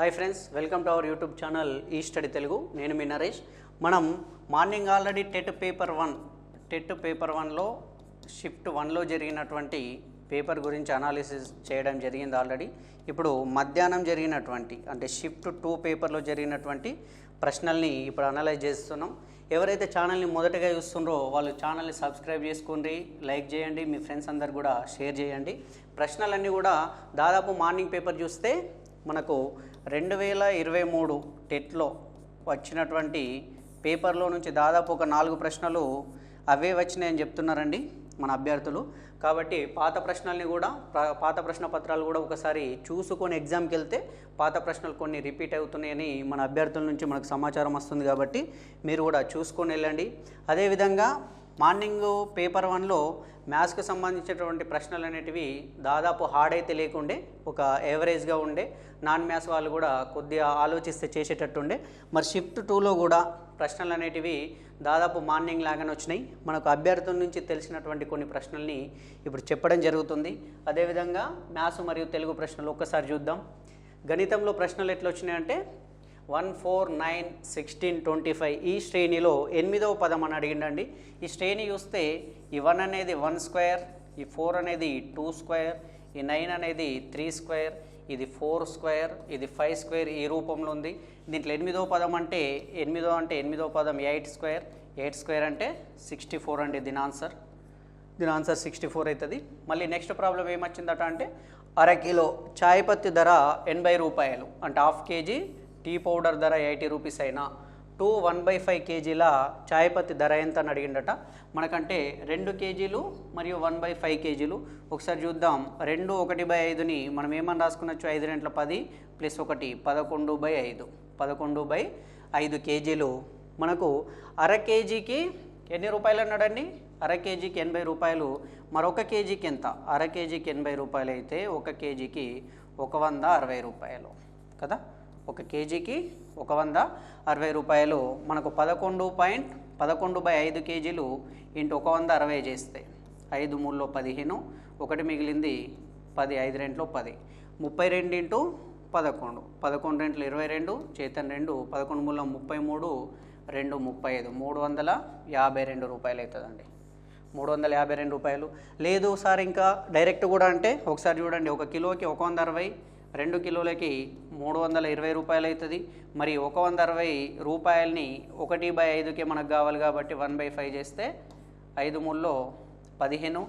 Hi friends welcome to our YouTube channel ఈ study Telugu నేను మీ నరేష్. మనం morning already TET paper one TET paper వన్లో షిఫ్ట్ వన్లో జరిగినటువంటి పేపర్ గురించి అనాలిసిస్ చేయడం జరిగింది ఆల్రెడీ. ఇప్పుడు మధ్యాహ్నం జరిగినటువంటి అంటే షిఫ్ట్ టూ పేపర్లో జరిగినటువంటి ప్రశ్నల్ని ఇప్పుడు అనలైజ్ చేస్తున్నాం. ఎవరైతే ఛానల్ని మొదటగా చూస్తుండ్రో వాళ్ళు ఛానల్ని సబ్స్క్రైబ్ చేసుకోండి లైక్ చేయండి మీ ఫ్రెండ్స్ అందరు కూడా షేర్ చేయండి. ప్రశ్నలన్నీ కూడా దాదాపు మార్నింగ్ పేపర్ చూస్తే మనకు రెండు వేల ఇరవై మూడు టెట్లో వచ్చినటువంటి పేపర్లో నుంచి దాదాపు ఒక నాలుగు ప్రశ్నలు అవే వచ్చినాయని చెప్తున్నారండి మన అభ్యర్థులు. కాబట్టి పాత ప్రశ్నల్ని కూడా పాత ప్రశ్న పత్రాలు కూడా ఒకసారి చూసుకొని ఎగ్జామ్కి వెళ్తే పాత ప్రశ్నలు కొన్ని రిపీట్ అవుతున్నాయని మన అభ్యర్థుల నుంచి మనకు సమాచారం వస్తుంది కాబట్టి మీరు కూడా చూసుకొని వెళ్ళండి. అదేవిధంగా మార్నింగ్ పేపర్ వన్లో మ్యాథ్స్కి సంబంధించినటువంటి ప్రశ్నలు అనేటివి దాదాపు హార్డ్ అయితే లేకుండే ఒక యావరేజ్గా ఉండే నాన్ మ్యాథ్స్ వాళ్ళు కూడా కొద్దిగా ఆలోచిస్తే చేసేటట్టుండే. మరి షిఫ్ట్ టూలో కూడా ప్రశ్నలు అనేటివి దాదాపు మార్నింగ్ లాగానే వచ్చినాయి. మనకు అభ్యర్థుల నుంచి తెలిసినటువంటి కొన్ని ప్రశ్నల్ని ఇప్పుడు చెప్పడం జరుగుతుంది. అదేవిధంగా మ్యాథ్స్ మరియు తెలుగు ప్రశ్నలు ఒక్కసారి చూద్దాం. గణితంలో ప్రశ్నలు ఎట్లా వచ్చినాయంటే one four nine sixteen twenty five ఈ శ్రేణిలో ఎనిమిదవ పదం అని అడిగిండండి. ఈ శ్రేణి చూస్తే ఈ వన్ అనేది వన్ స్క్వేర్ ఈ ఫోర్ అనేది టూ స్క్వేర్ ఈ నైన్ అనేది త్రీ స్క్వేర్ ఇది ఫోర్ స్క్వేర్ ఇది ఫైవ్ స్క్వేర్ ఈ రూపంలో ఉంది. దీంట్లో ఎనిమిదవ పదం అంటే ఎనిమిదో అంటే ఎనిమిదో పదం ఎయిట్ స్క్వేర్ ఎయిట్ స్క్వేర్ అంటే సిక్స్టీ ఫోర్ అండి దీని ఆన్సర్ దీని ఆన్సర్ సిక్స్టీ ఫోర్ అవుతుంది. మళ్ళీ నెక్స్ట్ ప్రాబ్లం ఏమొచ్చిందట అంటే అర కిలో చాయ్ పత్తి ధర ఎనభై రూపాయలు అంటే హాఫ్ కేజీ టీ పౌడర్ ధర ఎయిటీ రూపీస్ అయినా టూ వన్ బై ఫైవ్ కేజీల చాయ్ పత్తి ధర ఎంత అని అడిగిండట. మనకంటే రెండు కేజీలు మరియు వన్ బై ఫైవ్ కేజీలు. ఒకసారి చూద్దాం. రెండు ఒకటి బై ఐదుని మనం ఏమని రాసుకున్నచ్చు ఐదు రెంట్ల పది ప్లస్ ఒకటి పదకొండు బై ఐదు. పదకొండు బై ఐదు కేజీలు. మనకు అర కేజీకి ఎన్ని రూపాయలు అన్నాడండి? అర కేజీకి ఎనభై రూపాయలు. మరొక కేజీకి ఎంత? అర కేజీకి ఎనభై రూపాయలు అయితే ఒక కేజీకి ఒక వంద అరవై రూపాయలు. కదా? ఒక కేజీకి ఒక వంద అరవై రూపాయలు. మనకు పదకొండు పాయింట్ పదకొండు బై ఐదు కేజీలు ఇంటూ ఒక వంద అరవై చేస్తే ఐదు మూడులో పదిహేను ఒకటి మిగిలింది పది ఐదు రెంట్లో పది. ముప్పై రెండు ఇంటూ పదకొండు పదకొండు రెంట్లు ఇరవై రెండు చేతన్ రెండు పదకొండు మూల ముప్పై మూడు రెండు ముప్పై ఐదు. మూడు వందల యాభై రెండు రూపాయలు అవుతుందండి మూడు వందల యాభై రెండు రూపాయలు. లేదు సార్ ఇంకా డైరెక్ట్ కూడా అంటే ఒకసారి చూడండి ఒక కిలోకి ఒక వంద అరవై రెండు కిలోలకి మూడు వందల ఇరవై రూపాయలు అవుతుంది మరి ఒక వంద అరవై రూపాయలని ఒకటి బై ఐదుకే మనకు కావాలి కాబట్టి వన్ బై ఫైవ్ చేస్తే ఐదు మూడులో పదిహేను.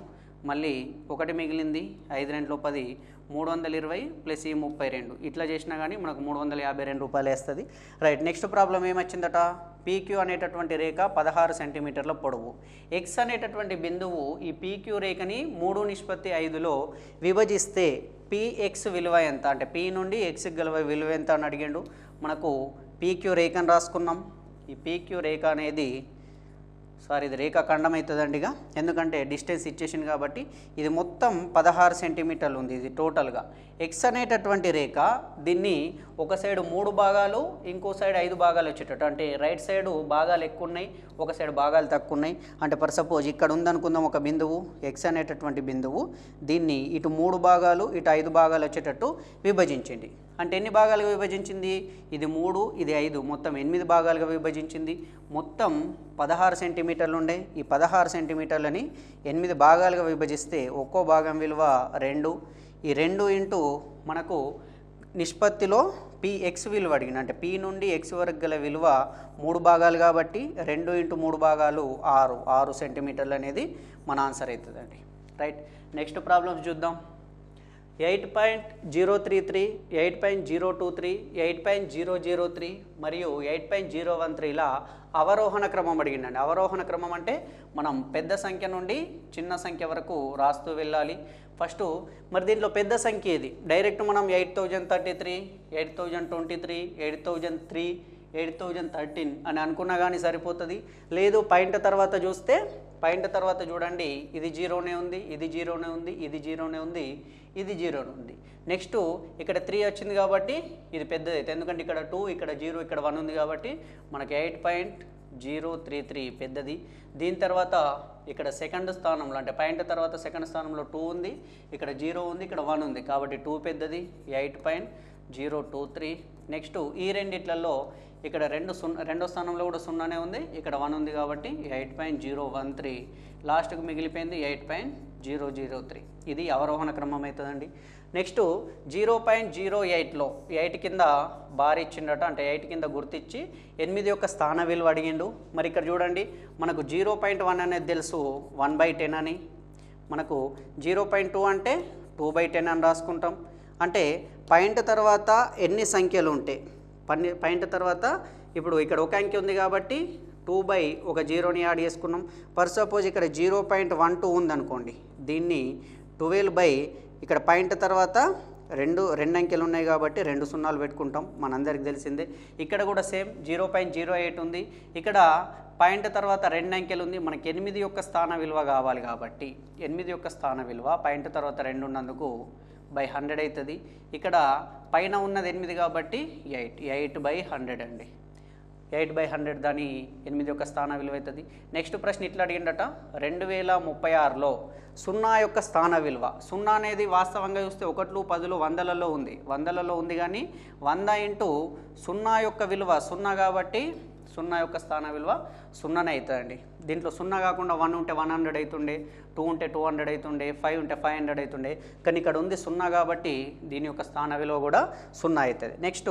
మళ్ళీ ఒకటి మిగిలింది ఐదు రెండులో పది. మూడు వందల ఇరవై ప్లస్ ఈ ముప్పై రెండు. ఇట్లా చేసినా కానీ మనకు మూడు వందల యాభై రెండు రూపాయలు వేస్తుంది. రైట్ నెక్స్ట్ ప్రాబ్లం ఏమొచ్చిందట? పీక్యూ అనేటటువంటి రేఖ పదహారు సెంటీమీటర్ల పొడవు. ఎక్స్ అనేటటువంటి బిందువు ఈ పీక్యూ రేఖని మూడు నిష్పత్తి ఐదులో విభజిస్తే పిఎక్స్ విలువ ఎంత? అంటే పి నుండి ఎక్స్ గల విలువ ఎంత అని అడిగిండు. మనకు పీక్యూ రేఖను రాసుకున్నాం. ఈ పీక్యూ రేఖ అనేది సారీ ఇది రేఖ అవుతుందండిగా ఇక ఎందుకంటే డిస్టెన్స్ ఇచ్చేసింది కాబట్టి ఇది మొత్తం పదహారు సెంటీమీటర్లు ఉంది ఇది టోటల్గా. ఎక్స్ అనేటటువంటి రేఖ దీన్ని ఒక సైడ్ మూడు భాగాలు ఇంకో సైడ్ ఐదు భాగాలు వచ్చేటట్టు. అంటే రైట్ సైడ్ భాగాలు ఎక్కువ ఉన్నాయి ఒక సైడ్ భాగాలు తక్కువ ఉన్నాయి అంటే ఫర్ సపోజ్ ఇక్కడ ఉందనుకుందాం ఒక బిందువు ఎక్స్ అనేటటువంటి బిందువు దీన్ని ఇటు మూడు భాగాలు ఇటు ఐదు భాగాలు వచ్చేటట్టు విభజించండి అంటే ఎన్ని భాగాలుగా విభజించింది? ఇది మూడు ఇది ఐదు. మొత్తం ఎనిమిది భాగాలుగా విభజించింది. మొత్తం పదహారు సెంటీమీటర్లు ఉండే. ఈ పదహారు సెంటీమీటర్లని ఎనిమిది భాగాలుగా విభజిస్తే ఒక్కో భాగం విలువ రెండు. ఈ రెండు ఇంటూ మనకు నిష్పత్తిలో పి ఎక్స్ విలువ అడిగిన అంటే పి నుండి ఎక్స్ వరకు గల విలువ మూడు భాగాలు కాబట్టి రెండు ఇంటూ మూడు భాగాలు ఆరు. ఆరు సెంటీమీటర్లు అనేది మన ఆన్సర్ అవుతుందండి. రైట్. నెక్స్ట్ ప్రాబ్లమ్స్ చూద్దాం. Eight point zero three three eight point zero two three eight point zero zero three మరియు ఎయిట్ పాయింట్ జీరో వన్ త్రీలా అవరోహణ క్రమం అడిగిందండి. అవరోహణ క్రమం అంటే మనం పెద్ద సంఖ్య నుండి చిన్న సంఖ్య వరకు రాస్తూ వెళ్ళాలి. ఫస్ట్ మరి దీంట్లో పెద్ద సంఖ్య ఏది? డైరెక్ట్ మనం eight thousand thirty three eight thousand twenty three eight thousand three eight thousand thirteen అని అనుకున్నా కానీ సరిపోతుంది. లేదు పాయింట్ తర్వాత చూస్తే పాయింట్ తర్వాత చూడండి ఇది జీరోనే ఉంది ఇది జీరోనే ఉంది ఇది జీరోనే ఉంది ఇది జీరోనే ఉంది. నెక్స్ట్ ఇక్కడ త్రీ వచ్చింది కాబట్టి ఇది పెద్దది అయితే ఎందుకంటే ఇక్కడ టూ ఇక్కడ జీరో ఇక్కడ వన్ ఉంది కాబట్టి మనకి eight point zero three three పెద్దది. దీని తర్వాత ఇక్కడ సెకండ్ స్థానంలో అంటే పాయింట్ తర్వాత సెకండ్ స్థానంలో టూ ఉంది ఇక్కడ జీరో ఉంది ఇక్కడ వన్ ఉంది. కాబట్టి టూ పెద్దది eight point zero two three. Next ఈ రెండిట్లలో ఇక్కడ రెండు సున్నా రెండో స్థానంలో కూడా సున్నానే ఉంది. ఇక్కడ వన్ ఉంది కాబట్టి eight point zero one three. లాస్ట్కి మిగిలిపోయింది eight point zero zero three. ఇది అవరోహణ క్రమం అవుతుందండి. నెక్స్ట్ జీరో పాయింట్ జీరో ఎయిట్లో ఎయిట్ కింద బార్ ఇచ్చిండట అంటే ఎయిట్ కింద గుర్తిచ్చి ఎనిమిది యొక్క స్థాన విలువ అడిగిండు. మరి ఇక్కడ చూడండి మనకు జీరో పాయింట్ వన్ అనేది తెలుసు వన్ బై టెన్ అని. మనకు జీరో పాయింట్ టూ అంటే టూ బై టెన్ అని రాసుకుంటాం. అంటే పాయింట్ తర్వాత ఎన్ని సంఖ్యలు ఉంటాయి పన్ని పాయింట్ తర్వాత ఇప్పుడు ఇక్కడ ఒక అంకె ఉంది కాబట్టి టూ బై ఒక జీరోని యాడ్ చేసుకున్నాం. ఫర్ సపోజ్ ఇక్కడ జీరో పాయింట్ వన్ టూ ఉందనుకోండి. దీన్ని ట్వెల్వ్ బై ఇక్కడ పాయింట్ తర్వాత రెండు రెండు అంకెలు ఉన్నాయి కాబట్టి రెండు సున్నాలు పెట్టుకుంటాం. మనందరికి తెలిసిందే. ఇక్కడ కూడా same zero point zero eight ఉంది. ఇక్కడ పాయింట్ తర్వాత రెండు అంకెలు ఉంది. మనకి ఎనిమిది యొక్క స్థాన విలువ కావాలి కాబట్టి ఎనిమిది యొక్క స్థాన విలువ పాయింట్ తర్వాత రెండు ఉన్నందుకు బై హండ్రెడ్ అవుతుంది ఇక్కడ పైన ఉన్నది ఎనిమిది కాబట్టి ఎయిట్ ఎయిట్ బై హండ్రెడ్ అండి. ఎయిట్ బై హండ్రెడ్ దాని ఎనిమిది యొక్క స్థాన విలువ అవుతుంది నెక్స్ట్ ప్రశ్న ఇట్లా అడిగిండట రెండు వేల ముప్పై ఆరులో సున్నా యొక్క స్థాన విలువ. సున్నా అనేది వాస్తవంగా చూస్తే ఒకట్లు పదులు వందలలో ఉంది. వందలలో ఉంది కానీ వంద ఇంటూ సున్నా యొక్క విలువ సున్నా కాబట్టి సున్నా యొక్క స్థాన విలువ సున్నానే అవుతుందండి. దీంట్లో సున్నా కాకుండా వన్ ఉంటే వన్ హండ్రెడ్ అవుతుండే టూ ఉంటే టూ హండ్రెడ్ అవుతుండే ఫైవ్ ఉంటే ఫైవ్ హండ్రెడ్ అవుతుండే. కానీ ఇక్కడ ఉంది సున్నా కాబట్టి దీని యొక్క స్థాన విలువ కూడా సున్నా అవుతుంది. నెక్స్ట్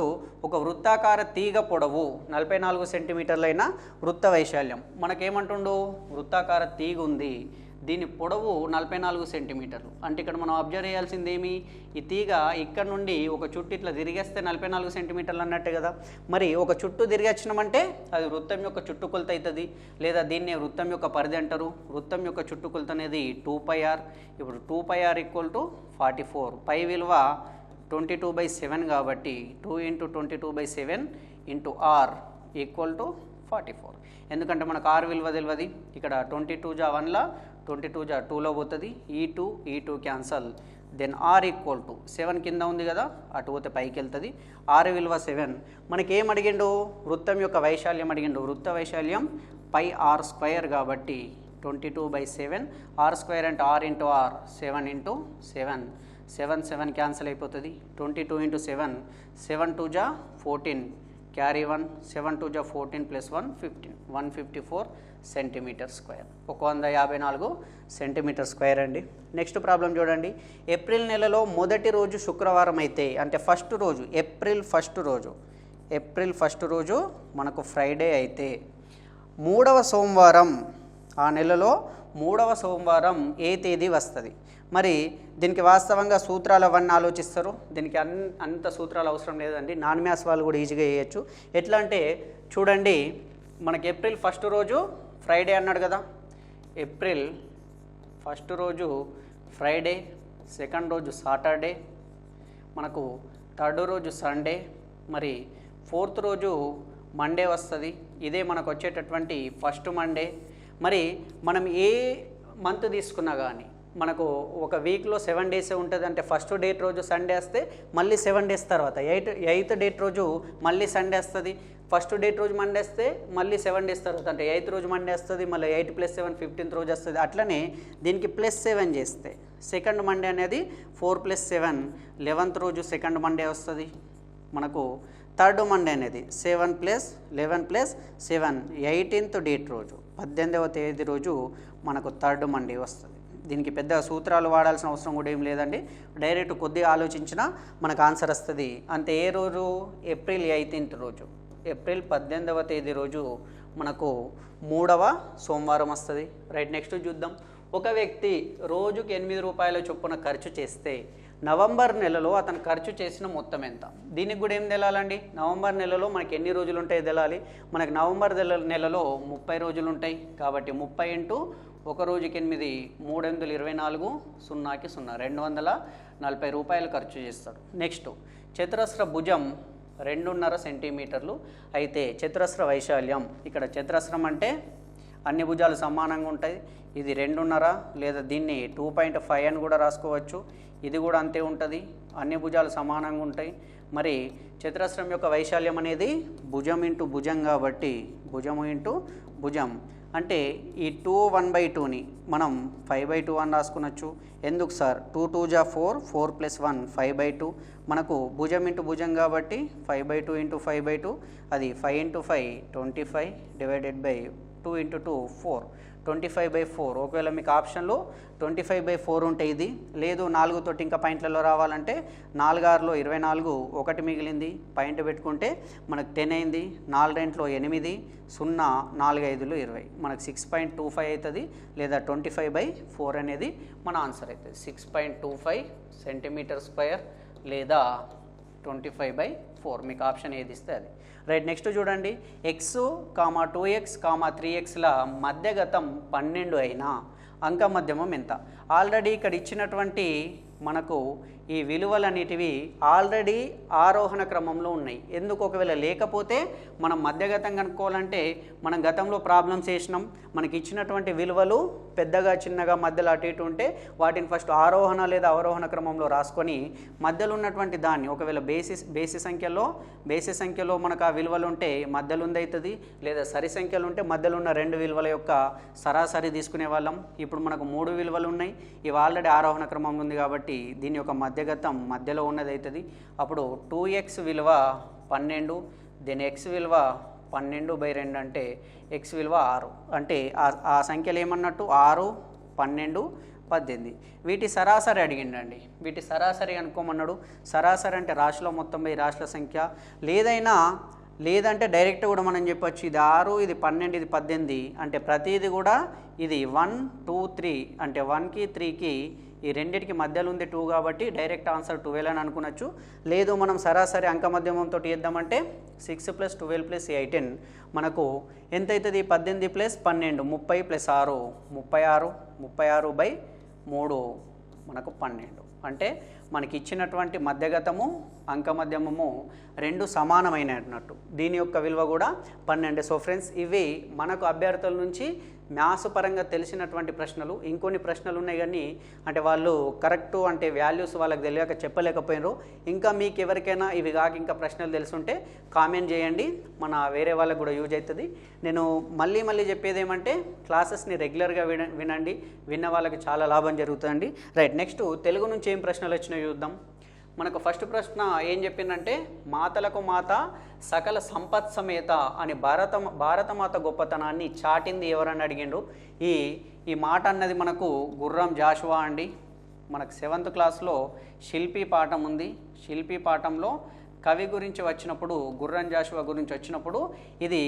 ఒక వృత్తాకార తీగ పొడవు నలభై నాలుగు సెంటీమీటర్లైన వృత్త వైశాల్యం. మనకేమంటుండు? వృత్తాకార తీగ ఉంది దీని పొడవు నలభై నాలుగు సెంటీమీటర్లు. అంటే ఇక్కడ మనం అబ్జర్వ్ చేయాల్సింది ఏమి? ఈ తీగ ఇక్కడ నుండి ఒక చుట్టు ఇట్లా తిరిగేస్తే నలభై నాలుగు సెంటీమీటర్లు అన్నట్టే కదా. మరి ఒక చుట్టూ తిరిగచ్చినామంటే అది వృత్తం యొక్క చుట్టుకొలత అవుతుంది. లేదా దీన్ని వృత్తం యొక్క పరిధి అంటారు. వృత్తం యొక్క చుట్టుకొలత అనేది టూ పై ఆర్ ఇప్పుడు two pi r equal to forty four pi విలువ ట్వంటీ టూ బై సెవెన్ కాబట్టి two into twenty two by seven into r equal to forty four ఎందుకంటే మనకు ఆర్ విలువ తెలియదు ఇక్కడ ట్వంటీ టూ జా వన్లో ట్వంటీ టూ జా టూలో పోతుంది. ఈ టూ ఈ two cancel. Then r equal to seven కింద ఉంది కదా అటు పోతే పైకి వెళ్తుంది. ఆర్ విలువ సెవెన్ మనకి ఏం అడిగిండు? వృత్తం యొక్క వైశాల్యం అడిగిండు. వృత్త వైశాల్యం పై ఆర్ స్క్వయర్ కాబట్టి twenty two by seven r square అంటే r into r seven into seven seven seven cancel అయిపోతుంది. Twenty two into seven seven two జా fourteen carry one seven two జా fourteen plus one fifteen one fifty four centimetre square. ఒక వంద యాభై నాలుగు centimetre square అండి. Next problem చూడండి. April నెలలో మొదటి రోజు శుక్రవారం అయితే అంటే ఫస్ట్ రోజు ఏప్రిల్ ఫస్ట్ రోజు ఏప్రిల్ ఫస్ట్ రోజు మనకు ఫ్రైడే అయితే మూడవ సోమవారం ఆ నెలలో మూడవ సోమవారం ఏ తేదీ వస్తుంది? మరి దీనికి వాస్తవంగా సూత్రాలు అవన్నీ ఆలోచిస్తారు. దీనికి అన్ అంత సూత్రాలు అవసరం లేదండి. నాన్ మ్యాథ్స్ వాళ్ళు కూడా ఈజీగా వేయచ్చు. ఎట్లా అంటే చూడండి మనకి ఏప్రిల్ ఫస్ట్ రోజు ఫ్రైడే అన్నాడు కదా. ఏప్రిల్ ఫస్ట్ రోజు ఫ్రైడే సెకండ్ రోజు సాటర్డే మనకు థర్డ్ రోజు సండే మరి ఫోర్త్ రోజు మండే వస్తుంది. ఇదే మనకు వచ్చేటటువంటి ఫస్ట్ మండే. మరి మనం ఏ మంత్ తీసుకున్నా కానీ మనకు ఒక వీక్లో సెవెన్ డేసే ఉంటుంది అంటే ఫస్ట్ డేట్ రోజు సండే వస్తే మళ్ళీ సెవెన్ డేస్ తర్వాత. ఎయిట్ ఎయిత్ డేట్ రోజు మళ్ళీ సండే వస్తుంది. ఫస్ట్ డేట్ రోజు మండే వస్తే మళ్ళీ సెవెన్ డేస్ తర్వాత. అంటే ఎయిత్ రోజు మండే వస్తుంది మళ్ళీ ఎయిట్ ప్లస్ సెవెన్ ఫిఫ్టీన్త్ రోజు వస్తుంది. అట్లనే దీనికి ప్లస్ సెవెన్ చేస్తే సెకండ్ మండే అనేది ఫోర్ ప్లస్ సెవెన్. లెవెన్త్ రోజు సెకండ్ మండే వస్తుంది మనకు. థర్డ్ మండే అనేది seven plus eleven plus seven. Eighteenth date రోజు పద్దెనిమిదవ తేదీ రోజు మనకు థర్డ్ మండే వస్తుంది. దీనికి పెద్ద సూత్రాలు వాడాల్సిన అవసరం కూడా ఏం లేదండి. డైరెక్ట్ కొద్దిగా ఆలోచించినా మనకు ఆన్సర్ వస్తుంది. అంతే ఏ రోజు? ఏప్రిల్ ఎయిటీన్త్ రోజు. ఏప్రిల్ పద్దెనిమిదవ తేదీ రోజు మనకు మూడవ సోమవారం వస్తుంది. రైట్ నెక్స్ట్ చూద్దాం. ఒక వ్యక్తి రోజుకి ఎనిమిది రూపాయల చొప్పున ఖర్చు చేస్తే నవంబర్ నెలలో అతను ఖర్చు చేసిన మొత్తం ఎంత? దీనికి కూడా ఏం తెలాలండి? నవంబర్ నెలలో మనకి ఎన్ని రోజులు ఉంటాయి తెలాలి. మనకి నవంబర్ నెల నెలలో ముప్పై రోజులు ఉంటాయి కాబట్టి ముప్పై ఇంటూ ఒక రోజుకి ఎనిమిది మూడు వందల ఇరవై నాలుగు సున్నాకి సున్నా. రెండు వందల నలభై రూపాయలు ఖర్చు చేస్తాడు నెక్స్ట్ చతురస్ర భుజం రెండున్నర సెంటీమీటర్లు. అయితే చతురస్ర వైశాల్యం ఇక్కడ చతురస్రం అంటే అన్ని భుజాలు సమానంగా ఉంటాయి. ఇది రెండున్నర లేదా దీన్ని టూ పాయింట్ ఫైవ్ అని కూడా రాసుకోవచ్చు. ఇది కూడా అంతే ఉంటుంది. అన్ని భుజాలు సమానంగా ఉంటాయి. మరి చతురస్రం యొక్క వైశాల్యం అనేది భుజం ఇంటూ భుజం కాబట్టి భుజము ఇంటూ భుజం. అంటే ఈ టూ వన్ బై టూని మనం ఫైవ్ బై టూ అని రాసుకునొచ్చు. ఎందుకు సార్? టూ టూ జా four four plus one five by two మనకు భుజం ఇంటూ భుజం కాబట్టి five by two into five by two అది five into five twenty five divided by two into two four twenty five by four. ఒకవేళ మీకు ఆప్షన్లో twenty five by four ఉంటే ఇది. లేదు నాలుగుతోటి ఇంకా పాయింట్లలో రావాలంటే నాలుగు ఆరులో ఇరవై నాలుగు ఒకటి మిగిలింది. పాయింట్ పెట్టుకుంటే మనకు టెన్ అయింది నాలుగు రెంట్లో ఎనిమిది సున్నా నాలుగు ఐదులో ఇరవై. మనకు సిక్స్ పాయింట్ టూ ఫైవ్ అవుతుంది లేదా ట్వంటీ ఫైవ్ బై ఫోర్ అనేది మన ఆన్సర్ అవుతుంది. Six point two five centimetre square లేదా ట్వంటీ ఫైవ్ బై ఫోర్. మీకు ఆప్షన్ ఏది ఇస్తే అది. రైట్ నెక్స్ట్ చూడండి. X comma two x comma three ఎక్స్ల మధ్యగతం పన్నెండు అయినా అంక మధ్యమం ఎంత? ఆల్రెడీ ఇక్కడ ఇచ్చినటువంటి మనకు ఈ విలువలన్నిటివి ఆల్రెడీ ఆరోహణ క్రమంలో ఉన్నాయి. ఎందుకు ఒకవేళ లేకపోతే మనం మధ్యగతం కనుక్కోవాలంటే మనం గతంలో ప్రాబ్లమ్స్ చేసినాం. మనకి ఇచ్చినటువంటి విలువలు పెద్దగా చిన్నగా మధ్యలో అటు ఇటు ఉంటే వాటిని ఫస్ట్ ఆరోహణ లేదా అవరోహణ క్రమంలో రాసుకొని మధ్యలో ఉన్నటువంటి దాన్ని ఒకవేళ బేసిస్ బేసి సంఖ్యలో బేసి సంఖ్యలో మనకు ఆ విలువలు ఉంటే మధ్యలో ఉందవుతుంది లేదా సరి సంఖ్యలు ఉంటే మధ్యలో ఉన్న రెండు విలువల యొక్క సరాసరి తీసుకునే వాళ్ళం. ఇప్పుడు మనకు మూడు విలువలు ఉన్నాయి. ఇవి ఆల్రెడీ ఆరోహణ క్రమంలో ఉంది కాబట్టి దీని యొక్క మధ్యగతం మధ్యలో ఉన్నది అవుతుంది అప్పుడు టూ ఎక్స్ విలువ పన్నెండు దీని ఎక్స్ విలువ పన్నెండు బై రెండు అంటే ఎక్స్ విలువ ఆరు. అంటే ఆ- ఆ సంఖ్యలు ఏమన్నట్టు? ఆరు పన్నెండు పద్దెనిమిది. వీటి సరాసరి అడిగిండండి. వీటి సరాసరి అనుకోమన్నాడు. సరాసరి అంటే రాశిలో మొత్తం ఈ రాశుల సంఖ్య. లేదైనా లేదంటే డైరెక్ట్ కూడా మనం చెప్పొచ్చు ఇది ఆరు ఇది పన్నెండు ఇది పద్దెనిమిది. అంటే ప్రతిది కూడా ఇది వన్ టూ త్రీ. అంటే వన్కి త్రీకి ఈ రెండింటికి మధ్యలో ఉంది టూ కాబట్టి డైరెక్ట్ ఆన్సర్ ట్వెల్వ్ అని అనుకునొచ్చు. లేదు మనం సరాసరి అంక మధ్యమంతో చేద్దామంటే six plus twelve plus eighteen మనకు ఎంత అవుతుంది పద్దెనిమిది ప్లస్ పన్నెండు ముప్పై ప్లస్ ఆరు ముప్పై ఆరు ముప్పై ఆరు బై మూడు. మనకు పన్నెండు. అంటే మనకి ఇచ్చినటువంటి మధ్యగతము అంక మధ్యమము రెండు సమానమైనట్టు. దీని యొక్క విలువ కూడా పన్నెండు. సో ఫ్రెండ్స్ ఇవి మనకు అభ్యర్థుల నుంచి మ్యాథ్స్ పరంగా తెలిసినటువంటి ప్రశ్నలు ఇంకొన్ని ప్రశ్నలు ఉన్నాయి కానీ అంటే వాళ్ళు కరెక్ట్ అంటే వాల్యూస్ వాళ్ళకి తెలియక చెప్పలేకపోయినారు. ఇంకా మీకు ఎవరికైనా ఇవి కాక ఇంకా ప్రశ్నలు తెలుసుంటే కామెంట్ చేయండి. మన వేరే వాళ్ళకి కూడా యూజ్ అవుతుంది. నేను మళ్ళీ మళ్ళీ చెప్పేది ఏమంటే క్లాసెస్ని రెగ్యులర్గా విన వినండి. విన్న వాళ్ళకి చాలా లాభం జరుగుతుందండి. రైట్ నెక్స్ట్ తెలుగు నుంచి ఏం ప్రశ్నలు వచ్చినాయో చూద్దాం. మనకు ఫస్ట్ ప్రశ్న ఏం చెప్పిందంటే మాతలకు మాత సకల సంపత్ సమేత అని భారత భారతమాత గొప్పతనాన్ని చాటింది ఎవరని అడిగిండు. ఈ ఈ మాట అన్నది మనకు గుర్రం జాషువా అండి. మనకు సెవెంత్ క్లాస్లో శిల్పి పాఠం ఉంది. శిల్పి పాఠంలో కవి గురించి వచ్చినప్పుడు గుర్రం జాషువా గురించి వచ్చినప్పుడు ఇది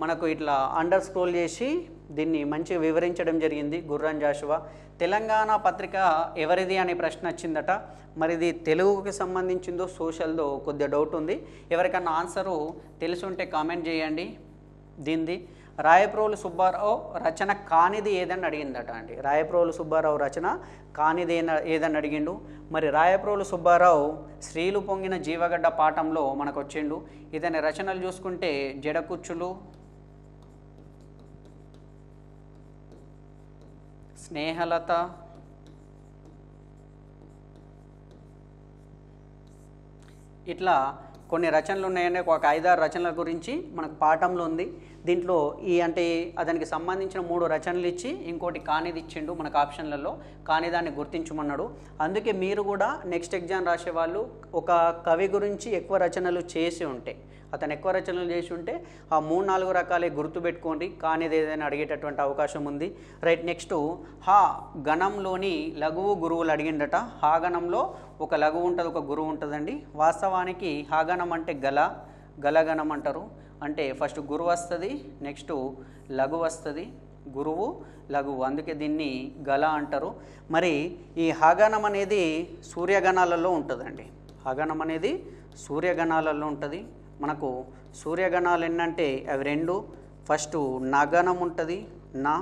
మనకు ఇట్లా అండర్ స్క్రోల్ చేసి దీన్ని మంచిగా వివరించడం జరిగింది గుర్రం జాషువా. తెలంగాణ పత్రిక ఎవరిది అనే ప్రశ్న వచ్చిందట. మరి ఇది తెలుగుకి సంబంధించిందో సోషల్దో కొద్దిగా డౌట్ ఉంది. ఎవరికన్నా ఆన్సరు తెలిసి ఉంటే కామెంట్ చేయండి. దీనిది రాయప్రోలు సుబ్బారావు రచన కానిది ఏదని అడిగిందట అండి. రాయప్రోలు సుబ్బారావు రచన కానిది ఏదని అడిగిండు. మరి రాయప్రోలు సుబ్బారావు స్త్రీలు పొంగిన జీవగడ్డ పాఠంలో మనకు వచ్చిండు ఇతని రచనలు చూసుకుంటే జడకుచ్చులు స్నేహలత. ఇట్లా కొన్ని రచనలు ఉన్నాయండి ఒక ఐదారు రచనల గురించి మనకు పాఠంలో ఉంది. దీంట్లో ఈ అంటే అతనికి సంబంధించిన మూడు రచనలు ఇచ్చి ఇంకోటి కానిది ఇచ్చిండు మనకు ఆప్షన్లలో కాని దాన్ని గుర్తించమన్నాడు. అందుకే మీరు కూడా నెక్స్ట్ ఎగ్జామ్ రాసే వాళ్ళు ఒక కవి గురించి ఎక్కువ రచనలు చేసి ఉంటే అతను ఎక్కువ రచనలు చేసి ఉంటే ఆ మూడు నాలుగు రకాలే గుర్తుపెట్టుకోండి కానిది ఏదైనా అడిగేటటువంటి అవకాశం ఉంది. రైట్ నెక్స్ట్ హా గణంలోని లఘువు గురువులు అడిగిండట. హా గణంలో ఒక లఘువు ఉంటుంది ఒక గురువు ఉంటుందండి. వాస్తవానికి హా గణం అంటే గల గలగణం అంటారు. అంటే ఫస్ట్ గురువు వస్తుంది నెక్స్ట్ లఘు వస్తుంది గురువు లఘువు. అందుకే దీన్ని గల అంటారు. మరి ఈ హాగణం అనేది సూర్యగణాలలో ఉంటుందండి. హాగణం అనేది సూర్యగణాలలో ఉంటుంది. మనకు సూర్యగణాలు ఎన్నంటే అవి రెండు. ఫస్ట్ నగణం ఉంటుంది నా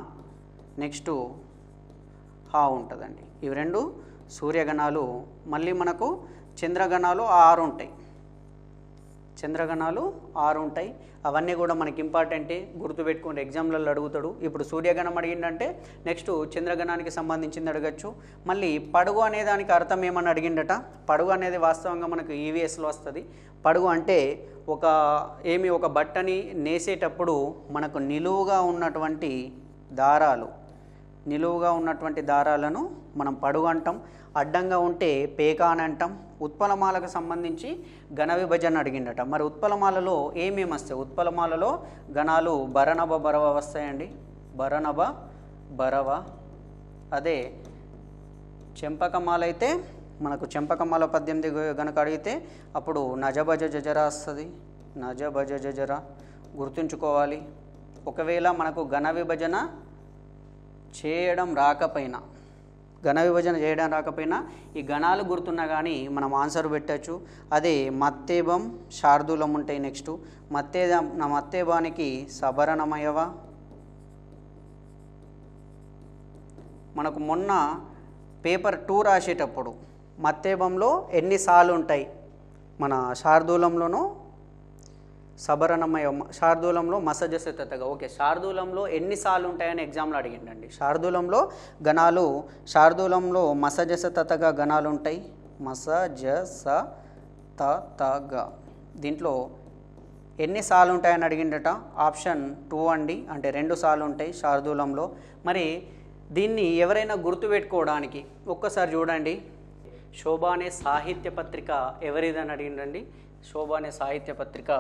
నెక్స్ట్ హా ఉంటుందండి. ఇవి రెండు సూర్యగణాలు. మళ్ళీ మనకు చంద్రగణాలు ఆరు ఉంటాయి. చంద్రగణాలు ఆరు ఉంటాయి. అవన్నీ కూడా మనకి ఇంపార్టెంటే గుర్తుపెట్టుకుని ఎగ్జామ్లలో అడుగుతాడు. ఇప్పుడు సూర్యగణం అడిగిండంటే నెక్స్ట్ చంద్రగణానికి సంబంధించింది అడగచ్చు. మళ్ళీ పడుగు అనే దానికి అర్థం ఏమని అడిగిండట? పడుగు అనేది వాస్తవంగా మనకు ఈవీఎస్లో వస్తుంది. పడుగు అంటే ఒక ఏమి ఒక బట్టని నేసేటప్పుడు మనకు నిలువుగా ఉన్నటువంటి దారాలు నిలువుగా ఉన్నటువంటి దారాలను మనం పడుగు అంటాం అడ్డంగా ఉంటే పేక అని అంటాం. ఉత్పలమాలకు సంబంధించి ఘన విభజన అడిగిండట. మరి ఉత్పలమాలలో ఏమేమి వస్తాయి? ఉత్పలమాలలో గణాలు భరణభ బరవ వస్తాయండి. భరణభ బరవ అదే చెంపకమాల అయితే మనకు చెంపకమాల పద్దెనిమిది గనుక అడిగితే అప్పుడు నజభజ జజర వస్తుంది. నజభజ జజర గుర్తుంచుకోవాలి. ఒకవేళ మనకు ఘన విభజన చేయడం రాకపోయినా ఘన విభజన చేయడం రాకపోయినా ఈ గణాలు గుర్తున్నా కానీ మనం ఆన్సర్ పెట్టచ్చు. అదే మత్తేబం శార్దూలం ఉంటాయి నెక్స్ట్ మత్తేద నా మత్తేబానికి సభరణమయవ మనకు మొన్న పేపర్ టూ రాసేటప్పుడు మత్తేబంలో ఎన్ని సార్లు ఉంటాయి? మన శార్దూలంలోనూ సబరణమయ శార్దూలంలో మసజసతగా ఓకే శార్దూలంలో ఎన్నిసార్లు ఉంటాయని ఎగ్జామ్లో అడిగిండండి. శార్దూలంలో గణాలు శార్దూలంలో మసజసతగా గణాలు ఉంటాయి మసజస తగా దీంట్లో ఎన్నిసార్లు ఉంటాయని అడిగిండట? ఆప్షన్ టూ అండి అంటే రెండు సార్లు ఉంటాయి శార్దూలంలో. మరి దీన్ని ఎవరైనా గుర్తుపెట్టుకోవడానికి ఒక్కసారి చూడండి. శోభ అనే సాహిత్య పత్రిక ఎవరిదని అడిగిండండి? శోభ అనే సాహిత్య పత్రిక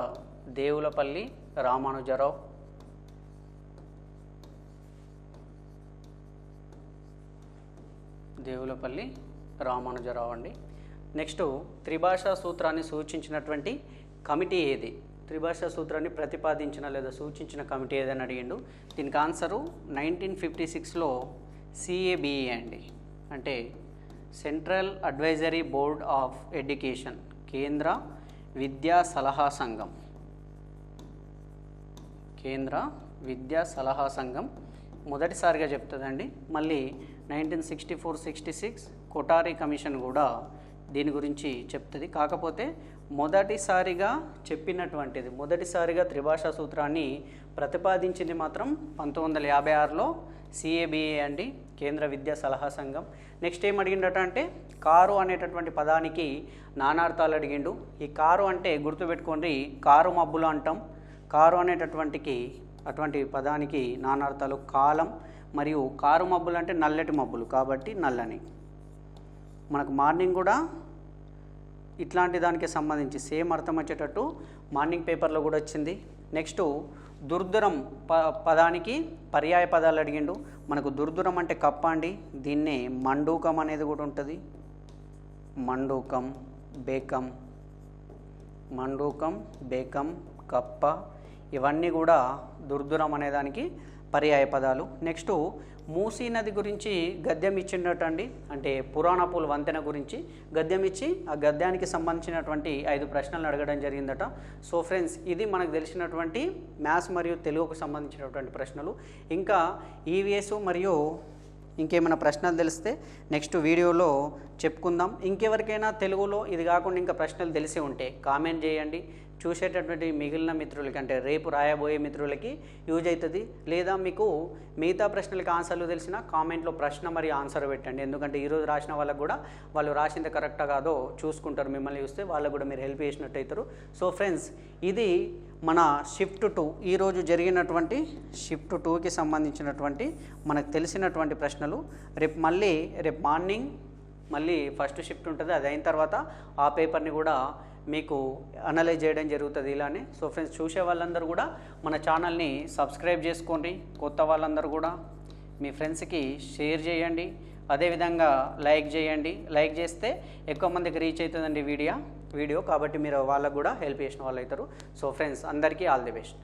దేవులపల్లి రామానుజరావు. దేవులపల్లి రామానుజరావు అండి. నెక్స్ట్ త్రిభాషా సూత్రాన్ని సూచించినటువంటి కమిటీ ఏది? త్రిభాషా సూత్రాన్ని ప్రతిపాదించిన లేదా సూచించిన కమిటీ ఏదని అడిగిండు. దీనికి ఆన్సరు నైన్టీన్ ఫిఫ్టీ సిక్స్లో సిఏబిఏ అండి. అంటే Central Advisory Board of Education కేంద్ర విద్యా సలహా సంఘం. కేంద్ర విద్యా సలహా సంఘం మొదటిసారిగా చెప్తుందండి. మళ్ళీ nineteen sixty four sixty six Kothari commission కూడా దీని గురించి చెప్తుంది. కాకపోతే మొదటిసారిగా చెప్పినటువంటిది మొదటిసారిగా త్రిభాషా సూత్రాన్ని ప్రతిపాదించింది మాత్రం పంతొమ్మిది వందల యాభై ఆరులో సిఏబిఏ అండి కేంద్ర విద్యా సలహా సంఘం. నెక్స్ట్ ఏం అడిగిండట అంటే కారు అనేటటువంటి పదానికి నానార్థాలు అడిగిండు. ఈ కారు అంటే గుర్తుపెట్టుకోండి కారు మబ్బులు అంటాం. కారు అనేటటువంటికి అటువంటి పదానికి నానార్థాలు కాలం మరియు కారు మబ్బులు అంటే నల్లటి మబ్బులు కాబట్టి నల్లని. మనకు మార్నింగ్ కూడా ఇట్లాంటి దానికి సంబంధించి సేమ్ అర్థం వచ్చేటట్టు మార్నింగ్ పేపర్లో కూడా వచ్చింది. నెక్స్ట్ దుర్దురం ప పదానికి పర్యాయ పదాలు అడిగిండు. మనకు దుర్దురం అంటే కప్ప అండి. దీన్నే మండూకం అనేది కూడా ఉంటుంది. మండూకం బేకం. మండూకం బేకం కప్ప ఇవన్నీ కూడా దుర్దురం అనేదానికి పర్యాయ పదాలు. నెక్స్ట్ మూసీ నది గురించి గద్యం ఇచ్చిండటండి. అంటే పురాణపుల వంతెన గురించి గద్యం ఇచ్చి ఆ గద్యానికి సంబంధించినటువంటి ఐదు ప్రశ్నలు అడగడం జరిగిందట. సో ఫ్రెండ్స్ ఇది మనకు తెలిసినటువంటి మ్యాథ్స్ మరియు తెలుగుకు సంబంధించినటువంటి ప్రశ్నలు. ఇంకా ఈవీఎస్ మరియు ఇంకేమైనా ప్రశ్నలు తెలిస్తే నెక్స్ట్ వీడియోలో చెప్పుకుందాం. ఇంకెవరికైనా తెలుగులో ఇది కాకుండా ఇంకా ప్రశ్నలు తెలిసి ఉంటే కామెంట్ చేయండి. చూసేటటువంటి మిగిలిన మిత్రులకి అంటే రేపు రాయబోయే మిత్రులకి యూజ్ అవుతుంది. లేదా మీకు మిగతా ప్రశ్నలకి ఆన్సర్లు తెలిసిన కామెంట్లో ప్రశ్న మరి ఆన్సర్ పెట్టండి. ఎందుకంటే ఈరోజు రాసిన వాళ్ళకు కూడా వాళ్ళు రాసింది కరెక్టా కాదో చూసుకుంటారు మిమ్మల్ని చూస్తే వాళ్ళకు కూడా మీరు హెల్ప్ చేసినట్టు అవుతారు. సో ఫ్రెండ్స్ ఇది మన షిఫ్ట్ టూ. ఈరోజు జరిగినటువంటి షిఫ్ట్ టూకి సంబంధించినటువంటి మనకు తెలిసినటువంటి ప్రశ్నలు. రేపు మళ్ళీ రేపు మార్నింగ్ మళ్ళీ ఫస్ట్ షిఫ్ట్ ఉంటుంది. అది అయిన తర్వాత ఆ పేపర్ని కూడా మీకు అనలైజ్ చేయడం జరుగుతుంది ఇలానే. సో ఫ్రెండ్స్ చూసే వాళ్ళందరూ కూడా మన ఛానల్ని సబ్స్క్రైబ్ చేసుకోండి. కొత్త వాళ్ళందరూ కూడా మీ ఫ్రెండ్స్కి షేర్ చేయండి. అదేవిధంగా లైక్ చేయండి. లైక్ చేస్తే ఎక్కువ మందికి రీచ్ అవుతుందండి వీడియో. వీడియో కాబట్టి మీరు వాళ్ళకు కూడా హెల్ప్ చేసిన వాళ్ళు అవుతారు సో ఫ్రెండ్స్ అందరికీ ఆల్ ది బెస్ట్